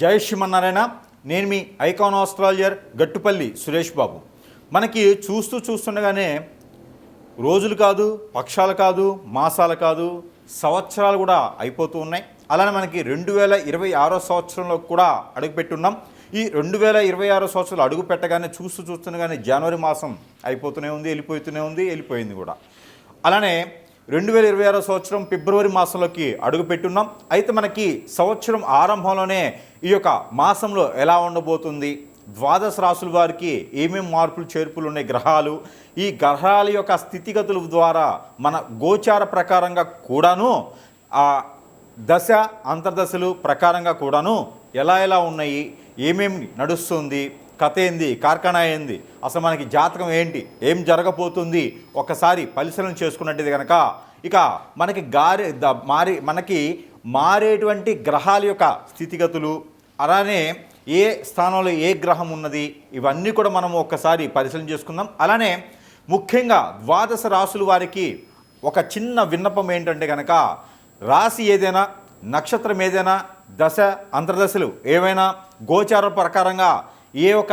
జై శ్రీమన్నారాయణ. నేను మీ ఐకాన్ ఆస్ట్రాలజర్ గట్టుపల్లి సురేష్ బాబు. మనకి చూస్తూ చూస్తుండగానే రోజులు కాదు పక్షాలు కాదు మాసాలు కాదు సంవత్సరాలు కూడా అయిపోతూ ఉన్నాయి. అలానే మనకి రెండు వేల ఇరవై ఆరో సంవత్సరంలో కూడా అడుగుపెట్టున్నాం. ఈ రెండు వేల ఇరవై ఆరో సంవత్సరాలు అడుగు పెట్టగానే చూస్తూ చూస్తుండగానే జనవరి మాసం అయిపోతూనే ఉంది వెళ్ళిపోతూనే ఉంది వెళ్ళిపోయింది కూడా. అలానే రెండు వేల ఇరవై ఆరో సంవత్సరం ఫిబ్రవరి మాసంలోకి అడుగుపెట్టున్నాం. అయితే మనకి సంవత్సరం ఆరంభంలోనే ఈ యొక్క మాసంలో ఎలా ఉండబోతుంది? ద్వాదశ రాసుల వారికి ఏమేం మార్పులు చేర్పులు ఉన్నాయి? గ్రహాలు ఈ గ్రహాల యొక్క స్థితిగతుల ద్వారా మన గోచార ప్రకారంగా కూడాను ఆ దశ అంతర్దశలు ప్రకారంగా కూడాను ఎలా ఎలా ఉన్నాయి? ఏమేమి నడుస్తుంది? కథ ఏంది? కార్ఖానా ఏంది? అసలు మనకి జాతకం ఏంటి? ఏం జరగబోతుంది? ఒకసారి పరిశీలన చేసుకున్నట్టు కనుక ఇక మనకి గారి ద- మారి మనకి మారేటువంటి గ్రహాల యొక్క స్థితిగతులు అలానే ఏ స్థానంలో ఏ గ్రహం ఉన్నది ఇవన్నీ కూడా మనం ఒక్కసారి పరిశీలన చేసుకుందాం. అలానే ముఖ్యంగా ద్వాదశ రాసుల వారికి ఒక చిన్న విన్నపం ఏంటంటే కనుక రాశి ఏదైనా నక్షత్రం ఏదైనా దశ అంతర్దశలు ఏవైనా గోచార ప్రకారంగా ఏ ఒక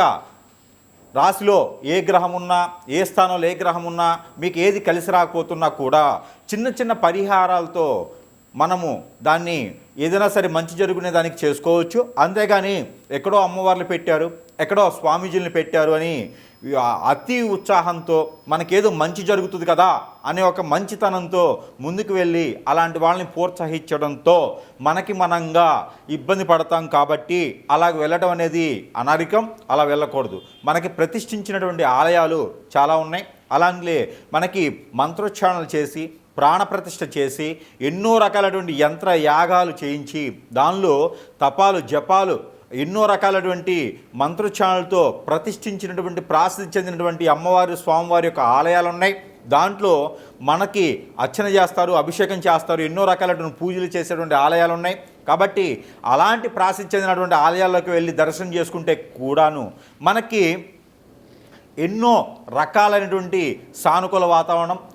రాశిలో ఏ గ్రహం ఉన్నా ఏ స్థానంలో ఏ గ్రహం ఉన్నా మీకు ఏది కలిసి రాకపోతున్నా కూడా చిన్న చిన్న పరిహారాలతో మనము దాన్ని ఏదైనా సరే మంచి జరుగునే దానికి చేసుకోవచ్చు. అంతేగాని ఎక్కడో అమ్మవార్లు పెట్టారు ఎక్కడో స్వామీజీలను పెట్టారు అని అతి ఉత్సాహంతో మనకేదో మంచి జరుగుతుంది కదా అనే ఒక మంచితనంతో ముందుకు వెళ్ళి అలాంటి వాళ్ళని ప్రోత్సహించడంతో మనకి మనంగా ఇబ్బంది పడతాం కాబట్టి అలా వెళ్ళడం అనేది అనరికం అలా వెళ్ళకూడదు. మనకి ప్రతిష్ఠించినటువంటి ఆలయాలు చాలా ఉన్నాయి. అలాగే మనకి మంత్రోచ్చారణలు చేసి ప్రాణప్రతిష్ఠ చేసి ఎన్నో రకాలటువంటి యంత్ర యాగాలు చేయించి దానిలో తపాలు జపాలు ఎన్నో రకాలటువంటి మంత్రోచ్చారణలతో ప్రతిష్ఠించినటువంటి ప్రాసిద్ధి చెందినటువంటి అమ్మవారి స్వామివారి యొక్క ఆలయాలు ఉన్నాయి దాంట్లో మనకి అర్చన చేస్తారు అభిషేకం చేస్తారు ఎన్నో రకాలైనటువంటి పూజలు చేసేటువంటి ఆలయాలు ఉన్నాయి కాబట్టి అలాంటి ప్రాసిద్ధి చెందినటువంటి ఆలయాల్లోకి వెళ్ళి దర్శనం చేసుకుంటే కూడాను మనకి ఎన్నో రకాలైనటువంటి సానుకూల వాతావరణం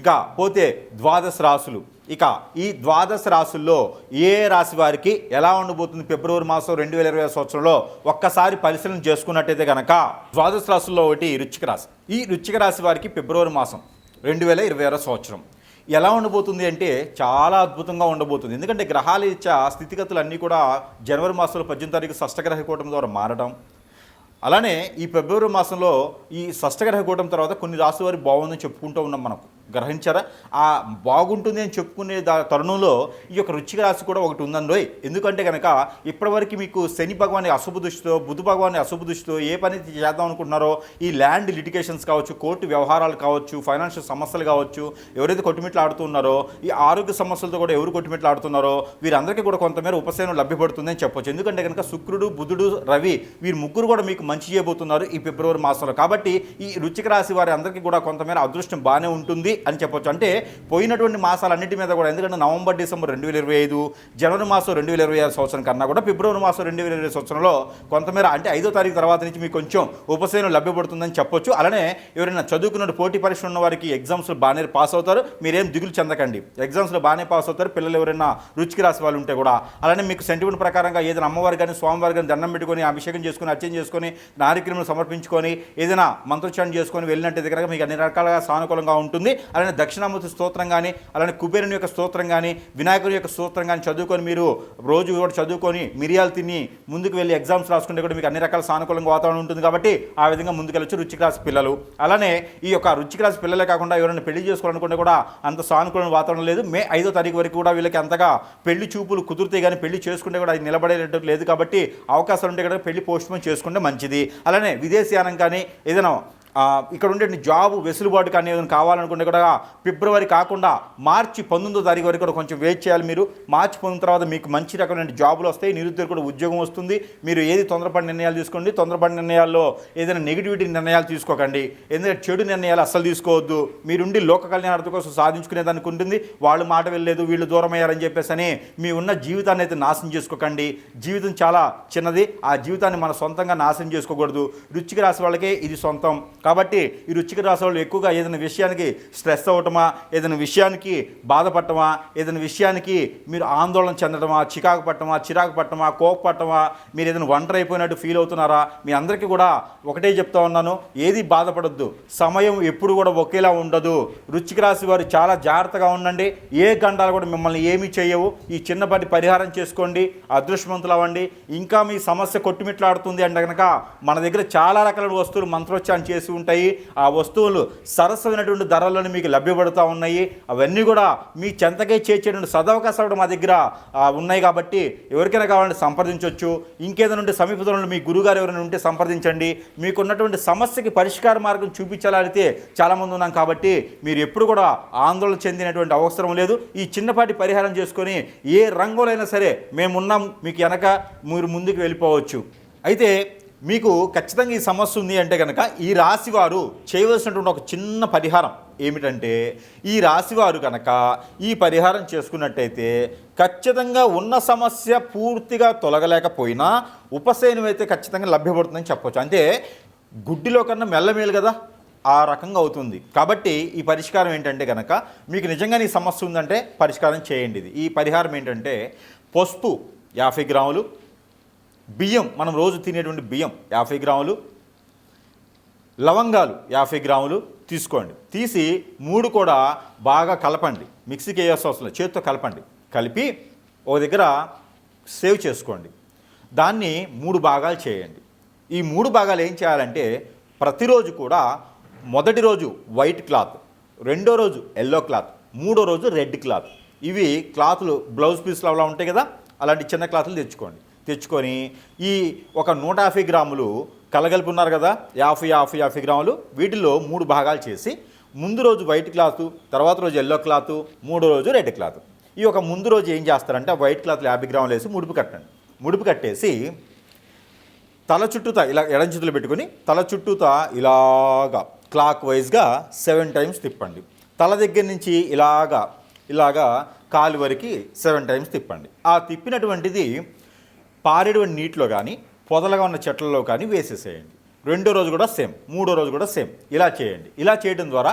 ఇక పోతే ద్వాదశ రాసులు. ఇక ఈ ద్వాదశ రాసుల్లో ఏ రాశి వారికి ఎలా ఉండబోతుంది ఫిబ్రవరి మాసం రెండు వేల ఇరవై సంవత్సరంలో ఒక్కసారి పరిశీలన చేసుకున్నట్టయితే కనుక ద్వాదశ రాసుల్లో ఒకటి రుచిక రాశి. ఈ రుచిక రాశి వారికి ఫిబ్రవరి మాసం రెండు వేల ఇరవై ఆరో సంవత్సరం. ఎలా ఉండబోతుంది అంటే చాలా అద్భుతంగా ఉండబోతుంది. ఎందుకంటే గ్రహాల ఇచ్చా స్థితిగతులు అన్నీ కూడా జనవరి మాసంలో పద్దెనిమిది తారీఖు షష్టగ్రహ కూటమి ద్వారా మారడం. అలానే ఈ ఫిబ్రవరి మాసంలో ఈ షష్టగ్రహ కూటమి తర్వాత కొన్ని రాశి వారి బాగుందని చెప్పుకుంటూ ఉన్నాం మనకు. గ్రహించారా? ఆ బాగుంటుంది అని చెప్పుకునే దా తరుణంలో ఈ యొక్క రుచిక రాశి కూడా ఒకటి ఉందండి. ఎందుకంటే కనుక ఇప్పటివరకు మీకు శని భగవాని అశుభ దృష్టితో బుధ భగవాని అశుభ దృష్టితో ఏ పని చేద్దాం అనుకుంటున్నారో ఈ ల్యాండ్ లిటిగేషన్స్ కావచ్చు కోర్టు వ్యవహారాలు కావచ్చు ఫైనాన్షియల్ సమస్యలు కావచ్చు ఎవరైతే కొట్టుమిట్లు ఆడుతున్నారో ఈ ఆరోగ్య సమస్యలతో కూడా ఎవరు కొట్టుమిట్లు ఆడుతున్నారో వీరందరికీ కూడా కొంతమేర ఉపశమనం లభ్యపడుతుందని చెప్పొచ్చు. ఎందుకంటే కనుక శుక్రుడు బుధుడు రవి వీరు ముగ్గురు కూడా మీకు మంచి చేయబోతున్నారు ఈ ఫిబ్రవరి మాసంలో. కాబట్టి ఈ రుచిక రాశి వారి అందరికీ కూడా కొంతమేర అదృష్టం బాగానే ఉంటుంది. అని చెప్పొచ్చు. అంటే పోయినటువంటి మాసాలన్నిటి మీద కూడా ఎందుకంటే నవంబర్ డిసెంబర్ రెండు వేల ఇరవై ఐదు జనవరి మాసం రెండు వేల ఇరవై ఆరు సంవత్సరం కన్నా కూడా ఫిబ్రవరి మాసం రెండు వేల ఇరవై సంవత్సరంలో కొంతమేర అంటే ఐదో తారీఖు తర్వాత నుంచి మీకు కొంచెం ఉపశమనం లభ్యపడుతుందని చెప్పొచ్చు. అలానే ఎవరైనా చదువుకున్న పోటీ పరీక్షలు ఉన్న వారికి ఎగ్జామ్స్లో బాగానే పాస్ అవుతారు. మీరేం దిగులు చెందకండి. ఎగ్జామ్స్లో బాగానే పాస్ అవుతారు. పిల్లలు ఎవరైనా రుచికి రాసి వాళ్ళు ఉంటే కూడా. అలానే మీకు సెంటిమెంట్ ప్రకారంగా ఏదైనా అమ్మవారి కానీ స్వామివారి కానీ దండం పెట్టుకొని అభిషేకం చేసుకొని అర్చన చేసుకొని నారిక్రమలు సమర్పించుకొని ఏదైనా మంత్రోచ్చారణ చేసుకొని వెళ్ళినట్టు దగ్గర మీకు అన్ని రకాలుగా సానుకూలంగా ఉంటుంది. అలానే దక్షిణామూర్తి స్తోత్రం కానీ అలానే కుబేరుని యొక్క స్తోత్రం కానీ వినాయకుని యొక్క స్తోత్రం కానీ చదువుకొని మీరు రోజు కూడా చదువుకొని మిరియాలు తిని ముందుకు వెళ్ళి ఎగ్జామ్స్ రాసుకుంటే కూడా మీకు అన్ని రకాల సానుకూలంగా వాతావరణం ఉంటుంది కాబట్టి ఆ విధంగా ముందుకెళ్ళచ్చు రుచికి రాసి పిల్లలు. అలానే ఈ యొక్క రుచికి రాసి పిల్లలే కాకుండా ఎవరైనా పెళ్ళి చేసుకోవాలనుకుంటే కూడా అంత సానుకూల వాతావరణం లేదు. మే ఐదో తారీఖు వరకు కూడా వీళ్ళకి అంతగా పెళ్ళి చూపులు కుదిరితే కానీ పెళ్ళి చేసుకుంటే కూడా అది నిలబడేటట్టు లేదు కాబట్టి అవకాశాలు ఉంటే కూడా పెళ్ళి పోస్ట్ పోన్ చేసుకుంటే మంచిది. అలానే విదేశీయానం కానీ ఏదైనా ఇక్కడ ఉండే జాబ్ వెసులుబాటు కానీ ఏదైనా కావాలనుకుంటే కూడా ఫిబ్రవరి కాకుండా మార్చి పంతొమ్మిదో తారీఖు వరకు కూడా కొంచెం వెయిట్ చేయాలి మీరు. మార్చి పొందిన తర్వాత మీకు మంచి రకమైన జాబులు వస్తాయి నిరుద్యోగులు కూడా ఉద్యోగం వస్తుంది. మీరు ఏది తొందరపడి నిర్ణయాలు తీసుకోండి. తొందరపడి నిర్ణయాల్లో ఏదైనా నెగిటివిటీ నిర్ణయాలు తీసుకోకండి. ఎందుకంటే చెడు నిర్ణయాలు అస్సలు తీసుకోవద్దు. మీరుండి లోక కళ్యాణార్థం కోసం సాధించుకునే దానికి ఉంటుంది. వాళ్ళు మాట వెళ్ళలేదు వీళ్ళు దూరం అయ్యారని చెప్పేసి అని మీ ఉన్న జీవితాన్ని అయితే నాశనం చేసుకోకండి. జీవితం చాలా చిన్నది. ఆ జీవితాన్ని మన సొంతంగా నాశనం చేసుకోకూడదు. రుచికి రాసి వాళ్ళకే ఇది సొంతం. కాబట్టి ఈ రుచికి రాసే వాళ్ళు ఎక్కువగా ఏదైనా విషయానికి స్ట్రెస్ అవ్వటమా ఏదైనా విషయానికి బాధపడటమా ఏదైనా విషయానికి మీరు ఆందోళన చెందడమా చికాకు పట్టమా చిరాకు పట్టమా కోపపట్టమా మీరు ఏదైనా ఒంటరి అయిపోయినట్టు ఫీల్ అవుతున్నారా? మీ అందరికీ కూడా ఒకటే చెప్తా ఉన్నాను ఏది బాధపడద్దు సమయం ఎప్పుడు కూడా ఒకేలా ఉండదు. రుచికి రాసి వారు చాలా జాగ్రత్తగా ఉండండి ఏ గండాలు కూడా మిమ్మల్ని ఏమీ చేయవు. ఈ చిన్నపాటి పరిహారం చేసుకోండి అదృష్టవంతులు అవ్వండి ఇంకా మీ సమస్య కొట్టుమిట్లాడుతుంది అంటే కనుక మన దగ్గర చాలా రకాల వస్తువులు మంత్రోచ్చారం చేసి ఉంటాయి. ఆ వస్తువులు సరసమైనటువంటి ధరలను మీకు లభ్యపడుతూ ఉన్నాయి. అవన్నీ కూడా మీ చెంతకే చేర్చేటువంటి సదవకాశాలు కూడా మా దగ్గర ఉన్నాయి కాబట్టి ఎవరికైనా కావాలంటే సంప్రదించవచ్చు ఇంకేదైనా ఉంటే సమీప దూరంలో మీ గురుగారు ఎవరైనా ఉంటే సంప్రదించండి. మీకున్నటువంటి సమస్యకి పరిష్కార మార్గం చూపించాలైతే చాలామంది ఉన్నాం కాబట్టి మీరు ఎప్పుడు కూడా ఆందోళన చెందినటువంటి అవసరం లేదు. ఈ చిన్నపాటి పరిహారం చేసుకొని ఏ రంగులైనా సరే మేమున్నాం మీకు వెనక మీరు ముందుకు వెళ్ళిపోవచ్చు. అయితే మీకు ఖచ్చితంగా ఈ సమస్య ఉంది అంటే కనుక ఈ రాశి వారు చేయవలసినటువంటి ఒక చిన్న పరిహారం ఏమిటంటే ఈ రాశివారు కనుక ఈ పరిహారం చేసుకున్నట్టయితే ఖచ్చితంగా ఉన్న సమస్య పూర్తిగా తొలగలేకపోయినా ఉపశయనం అయితే ఖచ్చితంగా లభ్యపడుతుందని చెప్పవచ్చు అంటే గుడ్డిలో కన్నా మెల్లమేలు కదా ఆ రకంగా అవుతుంది. కాబట్టి ఈ పరిష్కారం ఏంటంటే కనుక మీకు నిజంగా ఈ సమస్య ఉందంటే పరిష్కారం చేయండి ఇది. ఈ పరిహారం ఏంటంటే పసుపు యాభై గ్రాములు బియ్యం మనం రోజు తినేటువంటి బియ్యం యాభై గ్రాములు లవంగాలు యాభై గ్రాములు తీసుకోండి. తీసి మూడు కూడా బాగా కలపండి. మిక్సీకి వేయాల్సిన అవసరం చేతితో కలపండి. కలిపి ఒక దగ్గర సేవ్ చేసుకోండి. దాన్ని మూడు భాగాలు చేయండి. ఈ మూడు భాగాలు ఏం చేయాలంటే ప్రతిరోజు కూడా మొదటి రోజు వైట్ క్లాత్ రెండో రోజు ఎల్లో క్లాత్ మూడో రోజు రెడ్ క్లాత్. ఇవి క్లాతులు బ్లౌజ్ పీస్లు అలా ఉంటాయి కదా అలాంటి చిన్న క్లాతులు తెచ్చుకోండి. తెచ్చుకొని ఈ ఒక నూట యాభై గ్రాములు కలగలిపి ఉన్నారు కదా యాభై యాభై యాభై గ్రాములు వీటిలో మూడు భాగాలు చేసి ముందు రోజు వైట్ క్లాత్ తర్వాత రోజు ఎల్లో క్లాత్ మూడో రోజు రెడ్ క్లాత్. ఈ ఒక ముందు రోజు ఏం చేస్తారంటే వైట్ క్లాత్లో యాభై గ్రాములు వేసి ముడుపు కట్టండి. ముడుపు కట్టేసి తల చుట్టూత ఇలా ఎడం చేతులు పెట్టుకొని తల చుట్టూత ఇలాగా క్లాక్ వైజ్గా సెవెన్ టైమ్స్ తిప్పండి. తల దగ్గర నుంచి ఇలాగా ఇలాగా కాలు వరకు సెవెన్ టైమ్స్ తిప్పండి. ఆ తిప్పినటువంటిది పారేటువంటి నీటిలో కానీ పొదలుగా ఉన్న చెట్లలో కానీ వేసేసేయండి. రెండో రోజు కూడా సేమ్ మూడో రోజు కూడా సేమ్. ఇలా చేయండి. ఇలా చేయడం ద్వారా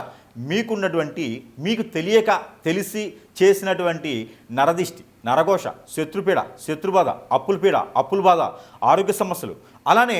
మీకున్నటువంటి మీకు తెలియక తెలిసి చేసినటువంటి నరదిష్టి నరఘోష శత్రుపీడ శత్రుబాధ అప్పుల పీడ అప్పుల బాధ ఆరోగ్య సమస్యలు అలానే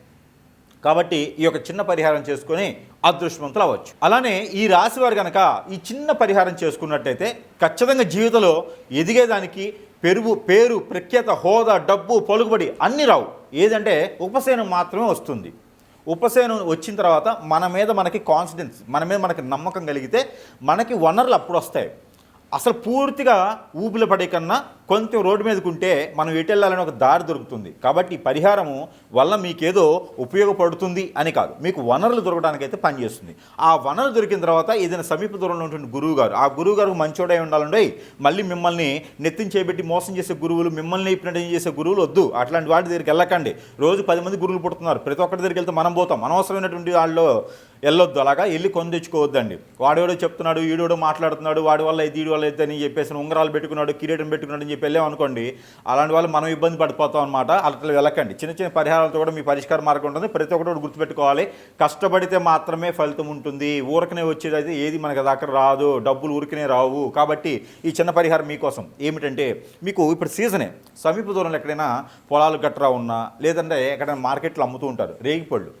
కాబట్టి ఈ యొక్క చిన్న పరిహారం చేసుకొని అదృష్టవంతులు అవ్వచ్చు. అలానే ఈ రాశి వారు కనుక ఈ చిన్న పరిహారం చేసుకున్నట్టయితే ఖచ్చితంగా జీవితంలో ఎదిగేదానికి పెరుగు పేరు ప్రఖ్యాత హోదా డబ్బు పలుకుబడి అన్నీ రావు. ఏదంటే ఉపశయనం మాత్రమే వస్తుంది. ఉపశయనం వచ్చిన తర్వాత మన మీద మనకి కాన్ఫిడెన్స్ మన మీద మనకి నమ్మకం కలిగితే మనకి వనరులు అప్పుడు వస్తాయి. అసలు పూర్తిగా ఊపిలో పడే కన్నా కొంచెం రోడ్డు మీదకుంటే ఉంటే మనం ఎటు వెళ్ళాలని ఒక దారి దొరుకుతుంది. కాబట్టి ఈ పరిహారము వల్ల మీకేదో ఉపయోగపడుతుంది అని కాదు. మీకు వనరులు దొరకడానికైతే పనిచేస్తుంది ఆ వనరులు దొరికిన తర్వాత ఏదైనా సమీప దూరంలో ఉంటుంది గురువు గారు ఆ గురువు గారు మంచోడై ఉండాలండి మళ్ళీ మిమ్మల్ని నెత్తిని చేపెట్టి మోసం చేసే గురువులు మిమ్మల్ని ఇప్పుడు చేసే గురువులు వద్దు. అట్లాంటి వాటి దగ్గరికి వెళ్ళకండి. రోజు పది మంది గురువులు పుడుతున్నారు. ప్రతి ఒక్కరి దగ్గరికి వెళ్తే మనం పోతాం. అనవసరమైనటువంటి వాళ్ళు వెళ్ళొద్దు. అలాగా వెళ్ళి కొని తెచ్చుకోవద్దండి. వాడేవాడో చెప్తున్నాడు ఈడోడో మాట్లాడుతున్నాడు వాడి వల్ల ఇది ఈడి వల్ల ఇద్దని అని చెప్పేసి ఉంగరాలు పెట్టుకున్నాడు కిరీటం పెట్టుకున్నాడు అని చెప్పి వెళ్ళాం అనుకోండి అలాంటి వాళ్ళు మనం ఇబ్బంది పడిపోతాం అనమాట అట్లా వెళ్ళకండి. చిన్న చిన్న పరిహారాలతో కూడా మీ పరిష్కార మార్గం ఉంటుంది. ప్రతి ఒక్కటి కూడా గుర్తుపెట్టుకోవాలి. కష్టపడితే మాత్రమే ఫలితం ఉంటుంది. ఊరకనే వచ్చేది అయితే ఏది మనకి దగ్గర రాదు. డబ్బులు ఊరికనే రావు. కాబట్టి ఈ చిన్న పరిహారం మీకోసం ఏమిటంటే మీకు ఇప్పుడు సీజనే. సమీప దూరంలో ఎక్కడైనా పొలాలు గట్రా ఉన్నా లేదంటే ఎక్కడైనా మార్కెట్లో అమ్ముతూ ఉంటారు. రేగిపళ్ళు.